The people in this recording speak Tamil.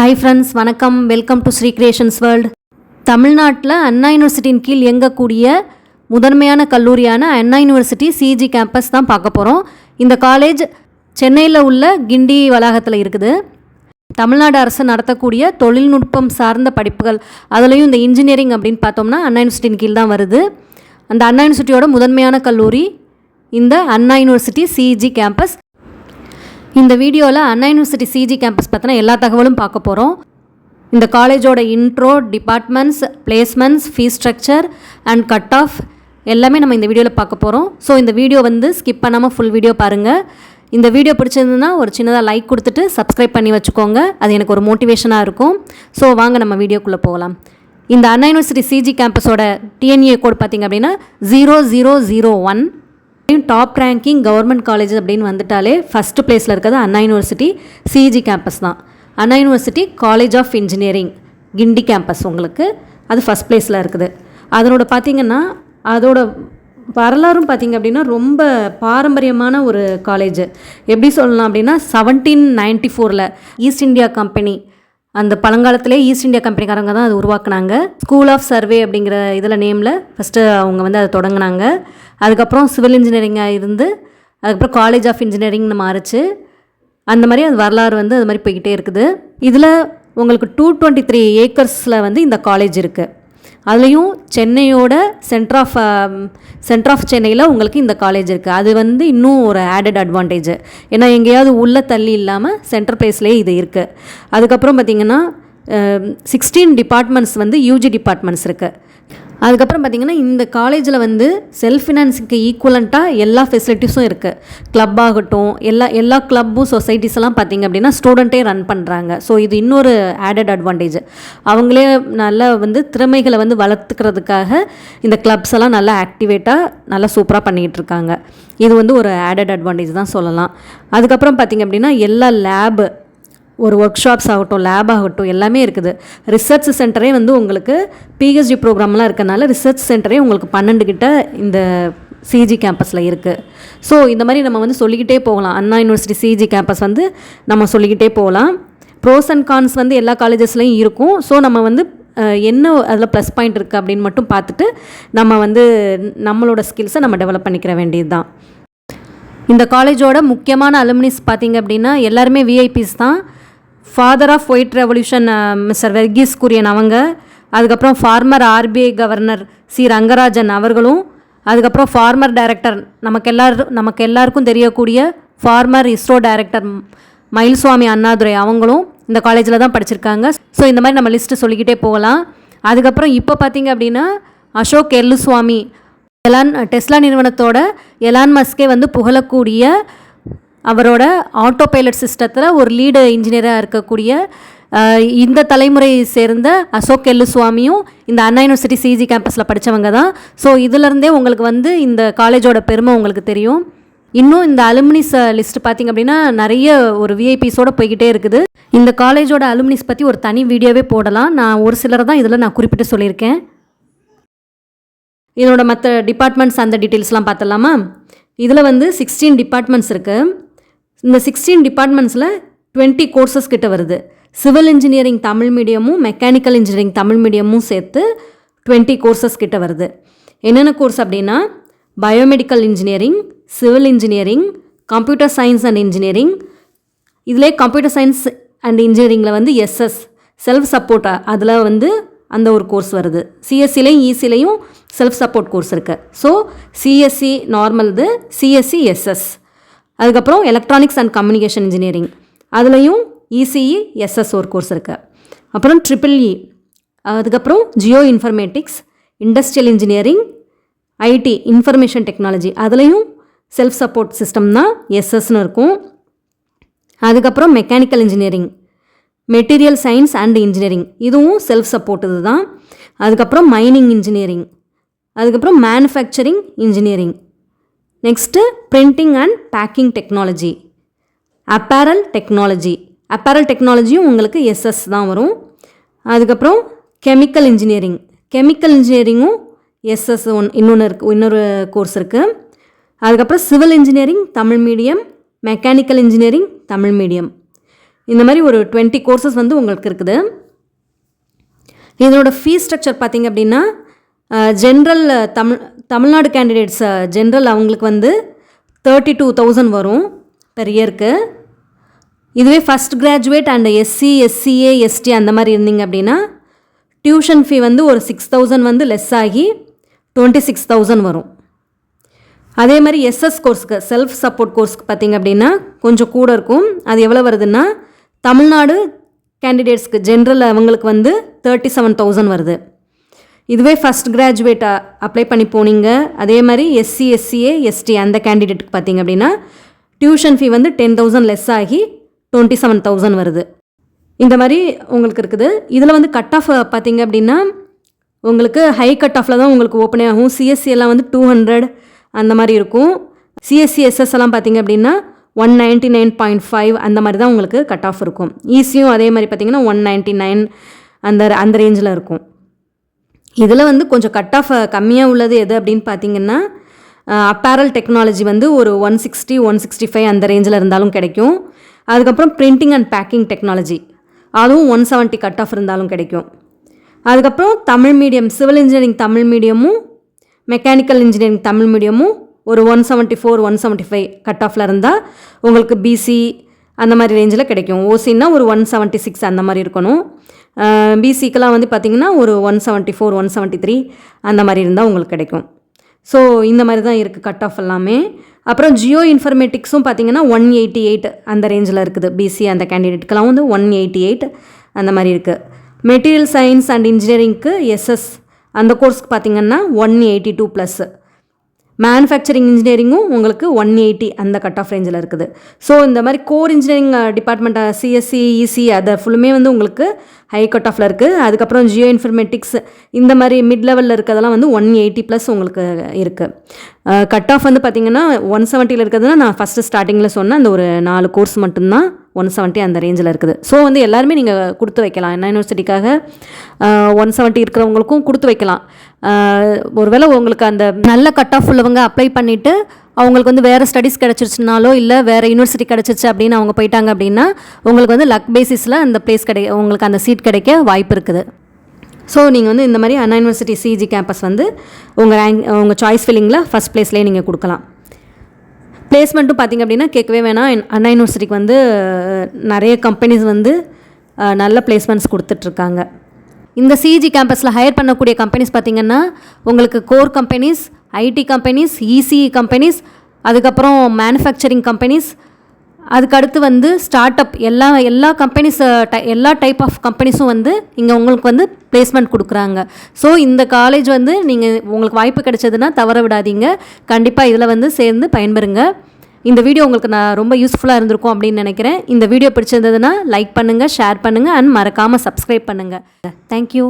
ஹாய் ஃப்ரெண்ட்ஸ் வணக்கம். Welcome to Shri creations world தமிழ்நாட்டில் அண்ணா யூனிவர்சிட்டியின் கீழ் இயங்கக்கூடிய முதன்மையான கல்லூரியான அண்ணா யூனிவர்சிட்டி சிஜி கேம்பஸ் தான் பார்க்க போகிறோம் இந்த காலேஜ் சென்னையில் உள்ள கிண்டி வளாகத்தில் இருக்குது. தமிழ்நாடு அரசு நடத்தக்கூடிய தொழில்நுட்பம் சார்ந்த படிப்புகள் அதுலேயும் இந்த இன்ஜினியரிங் அப்படின்னு பார்த்தோம்னா அண்ணா யூனிவர்சிட்டியின் கீழ் தான் வருது. அந்த அண்ணா யூனிவர்சிட்டியோட முதன்மையான கல்லூரி இந்த அண்ணா யூனிவர்சிட்டி சிஜி கேம்பஸ் இந்த வீடியோவில் அண்ணா யூனிவர்சிட்டி சிஜி கேம்பஸ் பற்றின எல்லா தகவலும் பார்க்க போகிறோம் இந்த காலேஜோட intro departments placements fees structure and cut off எல்லாமே நம்ம இந்த வீடியோவில் பார்க்க போகிறோம் ஸோ இந்த வீடியோ வந்து ஸ்கிப் பண்ணாமல் ஃபுல் வீடியோ பாருங்கள் இந்த வீடியோ பிடிச்சிருந்ததுன்னா ஒரு சின்னதாக லைக் கொடுத்துட்டு சப்ஸ்கிரைப் பண்ணி வச்சுக்கோங்க. அது எனக்கு ஒரு மோட்டிவேஷனாக இருக்கும். ஸோ வாங்க நம்ம வீடியோக்குள்ளே போகலாம். இந்த அண்ணா யூனிவர்சிட்டி சிஜி கேம்பஸோட டிஎன்ஏ கோட் பார்த்திங்க அப்படின்னா zero zero zero one top ranking government college அப்படின்னு வந்துட்டாலே ஃபஸ்ட்டு பிளேஸில் இருக்கிறது அண்ணா யூனிவர்சிட்டி சிஜி கேம்பஸ் தான். Anna university college of engineering Guindy campus உங்களுக்கு. அது ஃபஸ்ட் பிளேஸில் இருக்குது. அதனோட பார்த்திங்கன்னா அதோட வரலாறும் பார்த்திங்க அப்படின்னா ரொம்ப பாரம்பரியமான ஒரு காலேஜ் எப்படி சொல்லலாம் அப்படின்னா செவன்டீன் நைன்டி ஃபோரில் ஈஸ்ட் இந்தியா கம்பெனி அந்த பழங்காலத்திலே ஈஸ்ட் இந்தியா கம்பெனிக்காரங்க தான் அது உருவாக்குனாங்க. ஸ்கூல் ஆஃப் சர்வே அப்படிங்கிற இதில் நேமில் ஃபஸ்ட்டு அவங்க வந்து அதை தொடங்கினாங்க. அதுக்கப்புறம் சிவில் இன்ஜினியரிங்காக இருந்து அதுக்கப்புறம் காலேஜ் ஆஃப் இன்ஜினியரிங்னு மாறுச்சு. அந்த மாதிரி அது வரலாறு வந்து அது மாதிரி போய்கிட்டே இருக்குது. இதில் உங்களுக்கு டூ டுவெண்ட்டி த்ரீ ஏக்கர்ஸில் வந்து இந்த காலேஜ் இருக்குது அதுலேயும் சென்னையோட சென்டர் ஆஃப் சென்டர் ஆஃப் சென்னையில் உங்களுக்கு இந்த காலேஜ் இருக்குது அது வந்து இன்னும் ஒரு ஆடட் அட்வான்டேஜ் ஏன்னா எங்கேயாவது உள்ள தள்ளி இல்லாமல் சென்டர் பிளேஸ்லேயே இது இருக்குது அதுக்கப்புறம் பார்த்திங்கன்னா சிக்ஸ்டீன் டிபார்ட்மெண்ட்ஸ் வந்து யூஜி டிபார்ட்மெண்ட்ஸ் இருக்குது அதுக்கப்புறம் பார்த்திங்கன்னா இந்த காலேஜில் வந்து செல்ஃப் ஃபினான்ஸுக்கு ஈக்குவலண்ட்டாக எல்லா ஃபெசிலிட்டிஸும் இருக்குது கிளப் ஆகட்டும் எல்லா எல்லா கிளப்பும் சொசைட்டிஸ் எல்லாம் பார்த்திங்க அப்படின்னா ஸ்டூடெண்ட்டே ரன் பண்ணுறாங்க ஸோ இது இன்னொரு ஆடட் அட்வான்டேஜ் அவங்களே நல்லா வந்து திறமைகளை வந்து வளர்த்துக்கிறதுக்காக இந்த கிளப்ஸ் எல்லாம் நல்லா ஆக்டிவேட்டாக நல்லா சூப்பராக பண்ணிக்கிட்டு இருக்காங்க. இது வந்து ஒரு ஆடட் அட்வான்டேஜ் தான் சொல்லலாம். அதுக்கப்புறம் பார்த்திங்க அப்படின்னா எல்லா லேபு ஒரு ஒர்க் ஷாப்ஸ் ஆகட்டும் லேப் ஆகட்டும் எல்லாமே இருக்குது. ரிசர்ச் சென்டரே வந்து உங்களுக்கு பிஹெச்டி ப்ரோக்ராம்லாம் இருக்கனால ரிசர்ச் சென்டரே உங்களுக்கு பன்னெண்டு கிட்ட இந்த சிஜி கேம்பஸில் இருக்குது ஸோ இந்த மாதிரி நம்ம வந்து சொல்லிக்கிட்டே போகலாம். அண்ணா யூனிவர்சிட்டி சிஜி கேம்பஸ் வந்து நம்ம சொல்லிக்கிட்டே போகலாம். ப்ரோஸ் அண்ட் கான்ஸ் வந்து எல்லா காலேஜஸ்லையும் இருக்கும். ஸோ நம்ம வந்து என்ன அதில் ப்ளஸ் பாயிண்ட் இருக்குது அப்படின்னு மட்டும் பார்த்துட்டு நம்ம வந்து நம்மளோட ஸ்கில்ஸை நம்ம டெவலப் பண்ணிக்கிற வேண்டியது தான் இந்த காலேஜோட முக்கியமான அலுமினிஸ் பார்த்திங்க அப்படின்னா எல்லாருமே விஐபிஸ் தான். Father of white revolution mister Verghese Kurien அவங்க அதுக்கப்புறம் former RBI governor C Rangarajan அவர்களும் அதுக்கப்புறம் ஃபார்மர் டைரக்டர் நமக்கு எல்லாரும் நமக்கு எல்லாருக்கும் தெரியக்கூடிய ஃபார்மர் இஸ்ரோ டைரக்டர் மயில்சுவாமி அண்ணாதுரை அவங்களும் இந்த காலேஜில் தான் படிச்சிருக்காங்க. ஸோ இந்த மாதிரி நம்ம லிஸ்ட்டு சொல்லிக்கிட்டே போகலாம். அதுக்கப்புறம் இப்போ பார்த்திங்க அப்படின்னா அசோக் எல்லுசுவாமி எலான் டெஸ்லா நிறுவனத்தோட எலான் மஸ்கே வந்து புகழக்கூடிய அவரோட ஆட்டோ பைலட் சிஸ்டத்தில் ஒரு லீடு இன்ஜினியராக இருக்கக்கூடிய இந்த தலைமுறை சேர்ந்த அசோக் எல்லு சுவாமியும் இந்த அண்ணா யூனிவர்சிட்டி சிஜி கேம்பஸில் படித்தவங்க தான். ஸோ இதிலருந்தே உங்களுக்கு வந்து இந்த காலேஜோட பெருமை உங்களுக்கு தெரியும். இன்னும் இந்த அலுமினிஸ் லிஸ்ட் பார்த்திங்க அப்படின்னா நிறைய ஒரு விஐபிஸோடு போய்கிட்டே இருக்குது. இந்த காலேஜோட அலுமினிஸ் பற்றி ஒரு தனி வீடியோவே போடலாம். நான் ஒரு சிலர் தான் இதில் நான் குறிப்பிட்டு சொல்லியிருக்கேன். இதனோட மற்ற டிபார்ட்மெண்ட்ஸ் அந்த டீட்டெயில்ஸ்லாம் பார்த்துடலாமா இதில் வந்து சிக்ஸ்டீன் டிபார்ட்மெண்ட்ஸ் இருக்குது இந்த சிக்ஸ்டீன் டிபார்ட்மெண்ட்ஸில் டுவெண்ட்டி கோர்சஸ் கிட்ட வருது. சிவில் இன்ஜினியரிங் தமிழ் மீடியமும் மெக்கானிக்கல் இன்ஜினியரிங் தமிழ் மீடியமும் சேர்த்து டுவெண்ட்டி கோர்சஸ் கிட்ட வருது. என்னென்ன கோர்ஸ் அப்படின்னா biomedical engineering civil engineering computer science and engineering இதிலே கம்ப்யூட்டர் சயின்ஸ் அண்ட் இன்ஜினியரிங்கில் வந்து எஸ்எஸ் செல்ஃப் சப்போர்ட்டா அதில் வந்து அந்த ஒரு கோர்ஸ் வருது. சிஎஸ்சிலையும் இசிலையும் செல்ஃப் சப்போர்ட் கோர்ஸ் இருக்குது ஸோ சிஎஸ்சி நார்மல்து சிஎஸ்சி எஸ்எஸ் அதுக்கப்புறம் எலக்ட்ரானிக்ஸ் அண்ட் கம்யூனிகேஷன் இன்ஜினியரிங் அதுலேயும் இசிஇ எஸ்எஸ் ஒரு கோர்ஸ் இருக்குது அப்புறம் ட்ரிபிள் இ அதுக்கப்புறம் geo informatics industrial engineering IT information technology அதுலேயும் செல்ஃப் சப்போர்ட் சிஸ்டம் தான் எஸ்எஸ்னு இருக்கும். அதுக்கப்புறம் mechanical engineering material science and engineering இதுவும் செல்ஃப் சப்போர்ட் இது தான் அதுக்கப்புறம் மைனிங் இன்ஜினியரிங் அதுக்கப்புறம் manufacturing engineering next printing and packing technology apparel technology apparel டெக்னாலஜியும் உங்களுக்கு எஸ்எஸ் தான் வரும். அதுக்கப்புறம் கெமிக்கல் இன்ஜினியரிங் கெமிக்கல் இன்ஜினியரிங்கும் எஸ்எஸ் ஒன் இன்னொன்று இருக்குது இன்னொரு கோர்ஸ் இருக்குது அதுக்கப்புறம் civil engineering Tamil medium mechanical engineering Tamil medium இந்த மாதிரி ஒரு டுவெண்ட்டி கோர்சஸ் வந்து உங்களுக்கு இருக்குது. இதனோட ஃபீஸ் ஸ்ட்ரக்சர் பார்த்தீங்க அப்படின்னா general Tamil Tamil Nadu candidates general அவங்களுக்கு வந்து தேர்ட்டி டூ தௌசண்ட் வரும் பெர் இயருக்கு இதுவே first graduate and SC SCA ST அந்த மாதிரி இருந்தீங்க அப்படின்னா டியூஷன் ஃபீ வந்து ஒரு சிக்ஸ் தௌசண்ட் வந்து லெஸ் ஆகி டுவெண்ட்டி சிக்ஸ் தௌசண்ட் வரும். அதே மாதிரி எஸ்எஸ் கோர்ஸ்க்கு செல்ஃப் சப்போர்ட் கோர்ஸ்க்கு பார்த்தீங்க அப்படின்னா கொஞ்சம் கூட இருக்கும். அது எவ்வளோ வருதுன்னா தமிழ்நாடு கேண்டிடேட்ஸ்க்கு ஜென்ரல் அவங்களுக்கு வந்து தேர்ட்டி செவன் தௌசண்ட் வருது. இதுவே ஃபஸ்ட் கிராஜுவேட் அப்ளை பண்ணி போனீங்க. அதே மாதிரி எஸ்சி எஸ்சிஏ எஸ்டி அந்த கேண்டிடேட்டுக்கு பார்த்தீங்க அப்படின்னா டியூஷன் ஃபீ வந்து டென் தௌசண்ட் லெஸ் ஆகி டுவெண்ட்டி செவன் தௌசண்ட் வருது. இந்த மாதிரி உங்களுக்கு இருக்குது. இதில் வந்து கட் ஆஃப் பார்த்தீங்க அப்படின்னா உங்களுக்கு ஹை கட் ஆஃபில் தான் உங்களுக்கு ஓப்பனே ஆகும். சிஎஸ்சி எல்லாம் வந்து டூ ஹண்ட்ரட் அந்த மாதிரி இருக்கும். சிஎஸ்சி எஸ்எஸ் எல்லாம் பார்த்தீங்க அப்படின்னா one ninety nine point five அந்த மாதிரி தான் உங்களுக்கு கட் ஆஃப் இருக்கும் ஈஸியும் அதே மாதிரி பார்த்தீங்கன்னா ஒன் நைன்ட்டி நைன் அந்த அந்த ரேஞ்சில் இருக்கும். இதில் வந்து கொஞ்சம் கட் ஆஃப் கம்மியாக உள்ளது எது அப்படின்னு பார்த்தீங்கன்னா அப்பேரல் டெக்னாலஜி வந்து ஒரு one sixty one sixty five அந்த ரேஞ்சில் இருந்தாலும் கிடைக்கும். அதுக்கப்புறம் பிரிண்டிங் அண்ட் பேக்கிங் டெக்னாலஜி அதுவும் ஒன் செவன்ட்டி கட் ஆஃப் இருந்தாலும் கிடைக்கும். அதுக்கப்புறம் Tamil medium civil engineering Tamil மீடியமும் mechanical engineering Tamil மீடியமும் ஒரு one seventy four one seventy five cut ஆஃபில் இருந்தால் உங்களுக்கு பிசி அந்த மாதிரி ரேஞ்சில் கிடைக்கும். ஓசின்னா ஒரு ஒன் செவன்ட்டி சிக்ஸ் அந்த மாதிரி இருக்கணும். பிசிக்கெலாம் வந்து பார்த்திங்கன்னா ஒரு one seventy four one seventy three அந்த மாதிரி இருந்தால் உங்களுக்கு கிடைக்கும். ஸோ இந்த மாதிரி தான் இருக்குது கட் ஆஃப் எல்லாமே. அப்புறம் ஜியோ இன்ஃபர்மேட்டிக்ஸும் பார்த்தீங்கன்னா ஒன் எயிட்டி எயிட் அந்த ரேஞ்சில் இருக்குது. பிசி அந்த கேண்டிடேட்டுக்கெலாம் வந்து ஒன் எயிட்டி எயிட் அந்த மாதிரி இருக்குது மெட்டீரியல் சயின்ஸ் அண்ட் இன்ஜினியரிங்க்கு எஸ்எஸ் அந்த கோர்ஸ்க்கு பார்த்தீங்கன்னா one eighty two plus manufacturing இன்ஜினியரிங்கும் உங்களுக்கு ஒன் எயிட்டி அந்த கட் ஆஃப் ரேஞ்சில் இருக்குது. ஸோ இந்த மாதிரி core engineering department CSC EC அதை ஃபுல்லுமே வந்து உங்களுக்கு ஹை கட் ஆஃபில் இருக்குது அதுக்கப்புறம் ஜியோ இன்ஃபர்மேட்டிக்ஸ் இந்த மாதிரி மிட் லெவலில் இருக்கிறதெல்லாம் வந்து ஒன் எயிட்டி ப்ளஸ் உங்களுக்கு இருக்குது கட் ஆஃப் வந்து பார்த்திங்கன்னா ஒன் செவன்ட்டியில் இருக்கிறதுனா நான் ஃபஸ்ட்டு ஸ்டார்டிங்கில் சொன்னேன் அந்த ஒரு நாலு கோர்ஸ் மட்டும்தான் ஒன் செவன்ட்டி அந்த ரேஞ்சில் இருக்குது. ஸோ வந்து எல்லாருமே நீங்கள் கொடுத்து வைக்கலாம். என்ன யூனிவர்சிட்டிக்காக ஒன் செவன்ட்டி இருக்கிறவங்களுக்கும் கொடுத்து வைக்கலாம். ஒருவேளை உங்களுக்கு அந்த நல்ல கட் ஆஃப் உள்ளவங்க அப்ளை பண்ணிவிட்டு அவங்களுக்கு வந்து வேறு ஸ்டடீஸ் கிடச்சிருச்சுனாலோ இல்லை வேறு யூனிவர்சிட்டி கிடச்சிருச்சு அப்படின்னு அவங்க போயிட்டாங்க அப்படின்னா உங்களுக்கு வந்து லக் பேசிஸில் அந்த ப்ளேஸ் கிடை உங்களுக்கு அந்த சீட் கிடைக்க வாய்ப்பு இருக்குது. ஸோ நீங்கள் வந்து இந்த மாதிரி அண்ணா யூனிவர்சிட்டி சிஜி கேம்பஸ் வந்து உங்கள் ரேங்க் உங்கள் சாய்ஸ் ஃபில்லிங்கில் ஃபஸ்ட் ப்ளேஸ்லேயே நீங்கள் கொடுக்கலாம். பிளேஸ்மெண்ட்டும் பார்த்திங்க அப்படின்னா கேட்கவே வேணாம். அண்ணா யூனிவர்சிட்டிக்கு வந்து நிறைய கம்பெனிஸ் வந்து நல்ல பிளேஸ்மெண்ட்ஸ் கொடுத்துட்ருக்காங்க. இந்த சிஜி கேம்பஸில் ஹையர் பண்ணக்கூடிய கம்பெனிஸ் பார்த்திங்கன்னா உங்களுக்கு core companies IT companies ECE companies அதுக்கப்புறம் மேனுஃபேக்சரிங் கம்பெனிஸ் அதுக்கடுத்து வந்து ஸ்டார்ட் அப் எல்லா எல்லா கம்பெனிஸ் எல்லா டைப் ஆஃப் கம்பெனிஸும் வந்து இங்கே உங்களுக்கு வந்து பிளேஸ்மெண்ட் கொடுக்குறாங்க. ஸோ இந்த காலேஜ் வந்து நீங்கள் உங்களுக்கு வாய்ப்பு கிடைச்சதுன்னா தவற விடாதீங்க. கண்டிப்பாக இதில் வந்து சேர்ந்து பயன்பெறுங்க. இந்த வீடியோ உங்களுக்கு நான் ரொம்ப யூஸ்ஃபுல்லாக இருந்திருக்கும் அப்படின்னு நினைக்கிறேன். இந்த வீடியோ பிடிச்சிருந்ததுன்னா லைக் பண்ணுங்கள் ஷேர் பண்ணுங்கள் அண்ட் மறக்காமல் சப்ஸ்கிரைப் பண்ணுங்கள் தேங்க்யூ